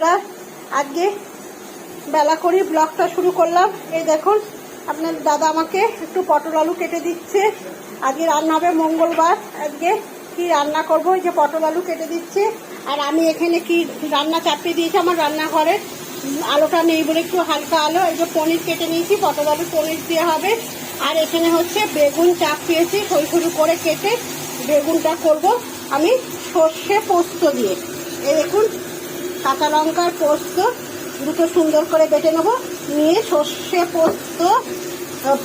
বন্ধুরা আজকে বেলা করি ব্লগটা শুরু করলাম। এই দেখুন, আপনার দাদা আমাকে একটু পটল আলু কেটে দিচ্ছে। আজকে রান্না হবে মঙ্গলবার। আজকে কি রান্না করব? এই যে পটল আলু কেটে দিচ্ছে। আর আমি এখানে কি রান্না চাপিয়ে দিয়েছি আমার রান্নাঘরে? আলোটা নেই বলে একটু হালকা আলো। এই যে পনির কেটে নিয়েছি, পটল আলু পনির দিয়ে হবে। আর এখানে হচ্ছে বেগুন চাপিয়েছি, সরু সরু করে কেটে বেগুনটা করব আমি সর্ষে পোস্ত দিয়ে। এই দেখুন কাঁচা লঙ্কার পোস্ত দুটো সুন্দর করে বেটে নেব। নিয়ে সর্ষে পোস্ত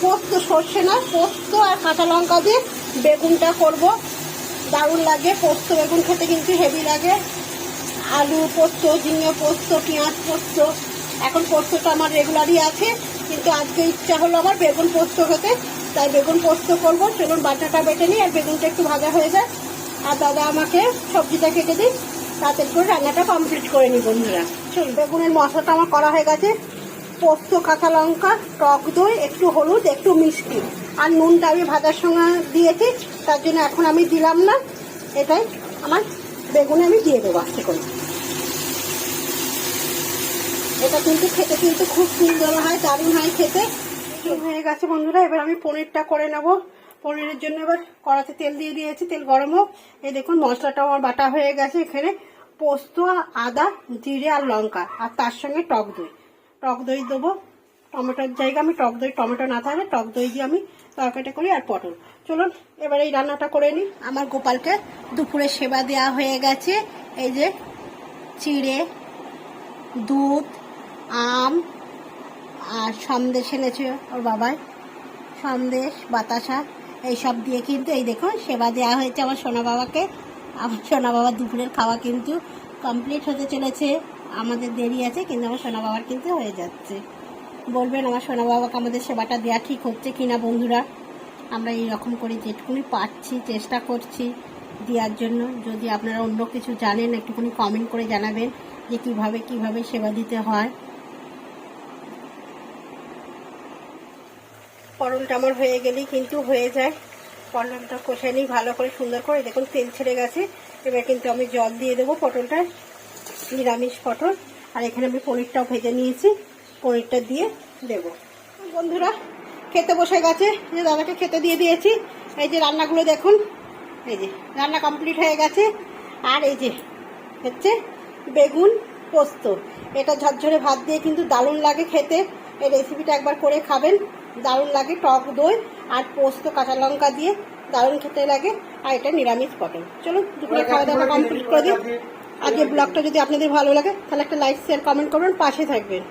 পোস্ত, সর্ষে না, পোস্ত আর কাঁচা লঙ্কা দিয়ে বেগুনটা করব। দারুণ লাগে, পোস্ত বেগুন খেতে কিন্তু হেভি লাগে। আলু পোস্ত, ঝিঙে পোস্ত, পেঁয়াজ পোস্ত। এখন পোস্তটা আমার রেগুলারই আছে, কিন্তু আজকে ইচ্ছা হলো আমার বেগুন পোস্ত খেতে। তাই বেগুন পোস্ত করব, চলুন বাটাটা বেটে নিই আর বেগুনটা একটু ভাজা হয়ে যায়। আর দাদা আমাকে সবজিটা কেটে দিই তাতে করে রান্নাটা কমপ্লিট করে নিই বন্ধুরা। চল, বেগুনের মশলাটা আমার করা হয়ে গেছে। পোস্ত, কাঁচা লঙ্কা, টক দই, একটু হলুদ, একটু মিষ্টি। আর নুনটা আমি ভাজার সঙ্গে দিয়েছি, তার জন্য এখন আমি দিলাম না। এটাই আমার বেগুনে আমি দিয়ে দেবো আস্তে করে। এটা কিন্তু খেতে কিন্তু খুব সুন্দর হয়, দারুণ হয় খেতে। হয়ে গেছে বন্ধুরা, এবার আমি পনিরটা করে নেব। পনিরের জন্য এবার কড়াতে তেল দিয়ে দিয়েছি, তেল গরম হোক। এই দেখুন, মশলাটা আমার বাটা হয়ে গেছে এখানে। পোস্ত, আদা, জিরে আর লঙ্কা, আর তার সঙ্গে টক দই। টক দই দেবো। টমেটোর জায়গা আমি টক দই, টমেটো না থাকলে টক দই দিয়ে আমি তরকারিটা করি আর পটল। চলুন, এবার এই রান্নাটা করে নিই। আমার গোপালকে দুপুরে সেবা দেওয়া হয়ে গেছে। এই যে চিড়ে, দুধ, আম, আর সন্দেশ এনেছে ওর বাবাই। সন্দেশ, বাতাসা। এইসব দিয়ে কিন্তু এই দেখুন, সেবা দেওয়া হয়েছে আমার সোনা বাবাকে। আমার সোনা বাবার দুপুরের খাওয়া কিন্তু কমপ্লিট হতে চলেছে। আমাদের দেরি আছে, কিন্তু আমার সোনা বাবার কিন্তু হয়ে যাচ্ছে। বলবেন, আমার সোনা বাবাকে আমাদের সেবাটা দেওয়া ঠিক হচ্ছে কিনা বন্ধুরা? আমরা এই রকম করে যেটুকুনি পারছি, চেষ্টা করছি দেওয়ার জন্য। যদি আপনারা অন্য কিছু জানেন, একটুখানি কমেন্ট করে জানাবেন যে কীভাবে কীভাবে সেবা দিতে হয়। পটলটা আমার হয়ে গেলেই কিন্তু হয়ে যায়। পটলটা কষে নিই, ভালো করে সুন্দর করে। দেখুন, তেল ছেড়ে গেছে। এবার কিন্তু আমি জল দিয়ে দেবো পটলটা, নিরামিষ পটল। আর এখানে আমি পনিরটাও ভেজে নিয়েছি। পনিরটা দিয়ে দেবো। বন্ধুরা, খেতে বসে গেছে। যে দাদাকে খেতে দিয়ে দিয়েছি। এই যে রান্নাগুলো দেখুন। এই যে রান্না কমপ্লিট হয়ে গেছে। আর এই যে হচ্ছে বেগুন পোস্ত। এটা ঝরঝরে ভাত দিয়ে কিন্তু দারুণ লাগে খেতে। এই রেসিপিটা একবার করে খাবেন। দারুণ লাগে টক দই আর পোস্ত কাঁচা লঙ্কা দিয়ে দারুণ খেতে লাগে আর এটা নিরামিষ পটল। চলো দুপুরে খাওয়া দাওয়া কমপ্লিট করে দিই। আজকে ব্লগটা যদি আপনাদের ভালো লাগে তাহলে একটা লাইক শেয়ার কমেন্ট করবেন পাশে থাকবেন।